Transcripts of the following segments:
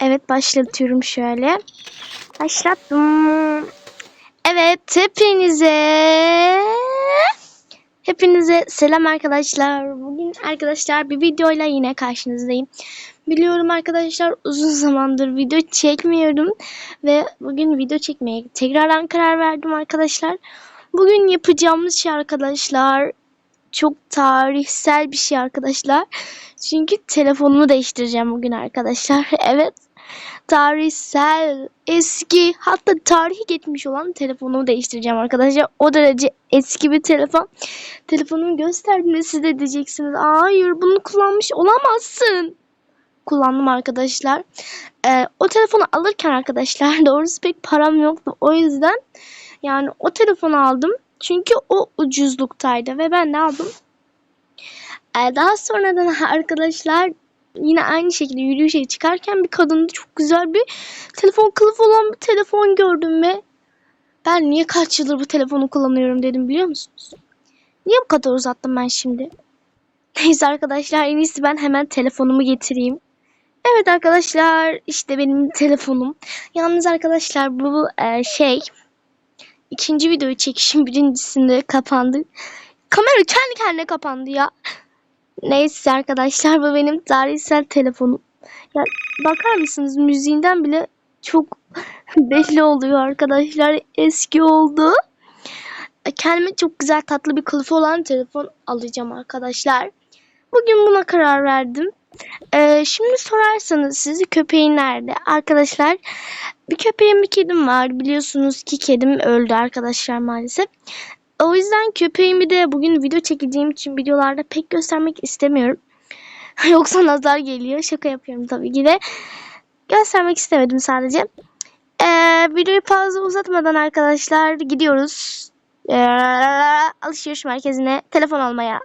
Evet başlatıyorum şöyle. Başlattım. Evet hepinize Hepinize selam arkadaşlar. Bugün arkadaşlar bir videoyla yine karşınızdayım. Biliyorum arkadaşlar uzun zamandır video çekmiyorum ve bugün video çekmeye tekrardan karar verdim arkadaşlar. Bugün yapacağımız şey arkadaşlar çok tarihsel bir şey arkadaşlar. Çünkü telefonumu değiştireceğim bugün arkadaşlar. Evet. Tarihsel, eski, hatta tarihi geçmiş olan telefonumu değiştireceğim arkadaşlar. O derece eski bir telefon. Telefonumu gösterdiğimde siz de diyeceksiniz. Hayır bunu kullanmış olamazsın. Kullandım arkadaşlar. Ee, o telefonu alırken arkadaşlar doğrusu pek param yoktu. O yüzden yani o telefonu aldım. Çünkü o ucuzluktaydı ve ben de aldım. Ee, daha sonradan arkadaşlar yine aynı şekilde yürüyüşe çıkarken bir kadında çok güzel bir telefon kılıfı olan bir telefon gördüm ve ben niye kaç yıldır bu telefonu kullanıyorum dedim biliyor musunuz? Niye bu kadar uzattım ben şimdi? Neyse arkadaşlar en iyisi ben hemen telefonumu getireyim. Evet arkadaşlar işte benim telefonum. Yalnız arkadaşlar bu e, şey ikinci videoyu çekişim birincisinde kapandı. Kamera kendi kendine kapandı ya. Neyse arkadaşlar bu benim tarihsel telefonum. Ya bakar mısınız müziğinden bile çok belli oluyor arkadaşlar. Eski oldu. Kendime çok güzel tatlı bir kılıfı olan telefon alacağım arkadaşlar. Bugün buna karar verdim. Ee, şimdi sorarsanız sizi köpeğin nerede? Arkadaşlar bir köpeğim bir kedim var. Biliyorsunuz ki kedim öldü arkadaşlar maalesef. O yüzden köpeğimi de bugün video çekeceğim için videolarda pek göstermek istemiyorum. Yoksa nazar geliyor. Şaka yapıyorum tabii ki de. Göstermek istemedim sadece. Ee, videoyu fazla uzatmadan arkadaşlar gidiyoruz. Ee, alışveriş merkezine telefon almaya.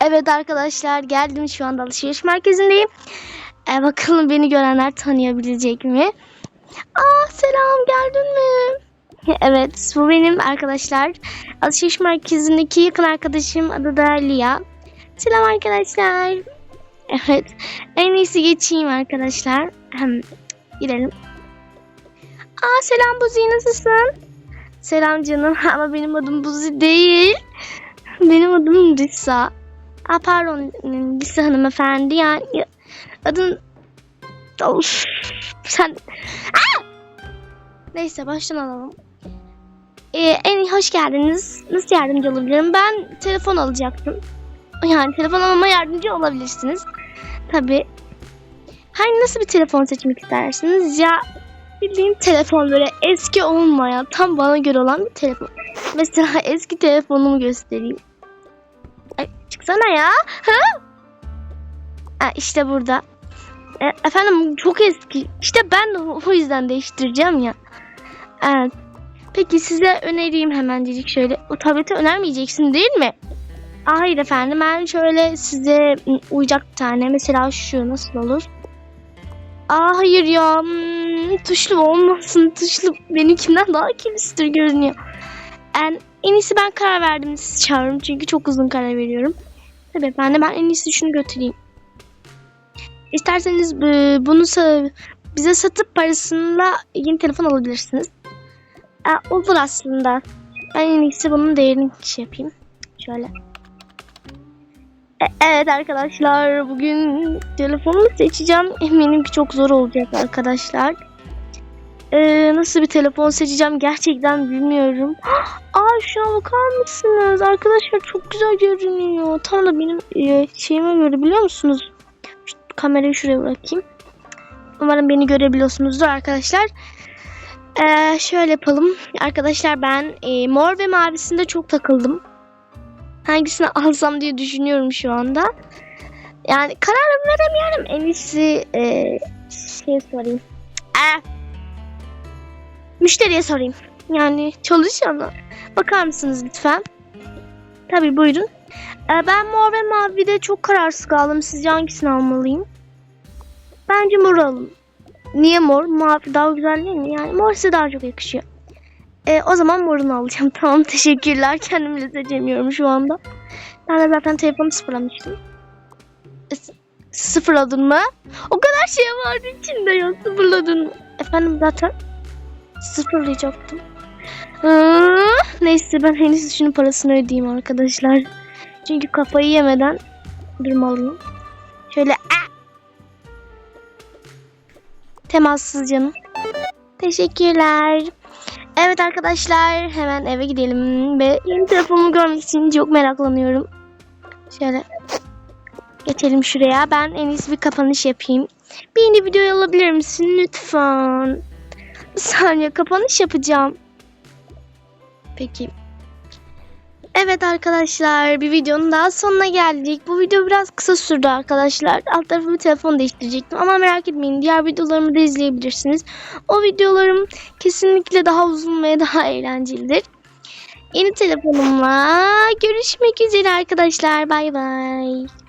Evet arkadaşlar geldim şu anda alışveriş merkezindeyim. Ee, bakalım beni görenler tanıyabilecek mi? Aa selam geldin mi? Evet bu benim arkadaşlar. Alışveriş merkezindeki yakın arkadaşım adı da Lia. Selam arkadaşlar. Evet en iyisi geçeyim arkadaşlar. Hem girelim. Aa selam Buzi nasılsın? Selam canım ama benim adım Buzi değil. Benim adım Lisa. Aa pardon Lisa hanımefendi yani adın of sen Aa! Neyse baştan alalım. Ee, en hoş geldiniz. Nasıl yardımcı olabilirim? Ben telefon alacaktım. Yani telefon almama yardımcı olabilirsiniz. Tabi. Hani nasıl bir telefon seçmek istersiniz? Ya bildiğin telefon böyle eski olmayan tam bana göre olan bir telefon. Mesela eski telefonumu göstereyim. Ay, çıksana ya. Ha? Ha, işte burada. E, efendim çok eski. İşte ben de o yüzden değiştireceğim ya. Evet. Peki size önereyim hemencik şöyle. O tableti önermeyeceksin değil mi? Hayır efendim ben şöyle size uyacak bir tane. Mesela şu nasıl olur? Aa hayır ya. Hmm, tuşlu olmasın. Tuşlu benimkinden daha kilistir görünüyor. En, en iyisi ben karar verdim sizi çağırırım. Çünkü çok uzun karar veriyorum. Tabii efendim ben en iyisi şunu götüreyim. İsterseniz e, bunu bize satıp parasıyla yeni telefon alabilirsiniz. Aa, olur aslında. Ben en iyisi bunun değerini şey yapayım. Şöyle. E- evet arkadaşlar bugün telefonumu seçeceğim. Eminim ki çok zor olacak arkadaşlar. Ee, nasıl bir telefon seçeceğim gerçekten bilmiyorum. Aa şuna bakar mısınız? Arkadaşlar çok güzel görünüyor. Tam da benim e, şeyime göre biliyor musunuz? Şu kamerayı şuraya bırakayım. Umarım beni görebiliyorsunuzdur arkadaşlar. Ee, şöyle yapalım. Arkadaşlar ben e, mor ve mavisinde çok takıldım. Hangisini alsam diye düşünüyorum şu anda. Yani karar veremiyorum. En iyisi e, şey sorayım. Aa, müşteriye sorayım. Yani çalışana. Bakar mısınız lütfen? Tabii buyurun. Ee, ben mor ve mavide çok kararsız kaldım. Sizce hangisini almalıyım? Bence mor alın. Niye mor? Mavi daha güzel değil mi? Yani mor size daha çok yakışıyor. E, o zaman morunu alacağım. Tamam teşekkürler. Kendimi seçemiyorum şu anda. Ben de zaten telefonu sıfırlamıştım. E, Sıfırladın mı? O kadar şey vardı içinde ya sıfırladın mı? Efendim zaten sıfırlayacaktım. Neyse ben henüz şunun parasını ödeyeyim arkadaşlar. Çünkü kafayı yemeden durmalıyım. Şöyle ah! Temassız canım. Teşekkürler. Evet arkadaşlar hemen eve gidelim ve yeni telefonumu görmek için çok meraklanıyorum. Şöyle geçelim şuraya. Ben en iyisi bir kapanış yapayım. Bir yeni video alabilir misin lütfen? Bir saniye kapanış yapacağım. Peki. Evet arkadaşlar bir videonun daha sonuna geldik. Bu video biraz kısa sürdü arkadaşlar. Alt tarafı bir telefon değiştirecektim ama merak etmeyin diğer videolarımı da izleyebilirsiniz. O videolarım kesinlikle daha uzun ve daha eğlencelidir. Yeni telefonumla görüşmek üzere arkadaşlar. Bay bay.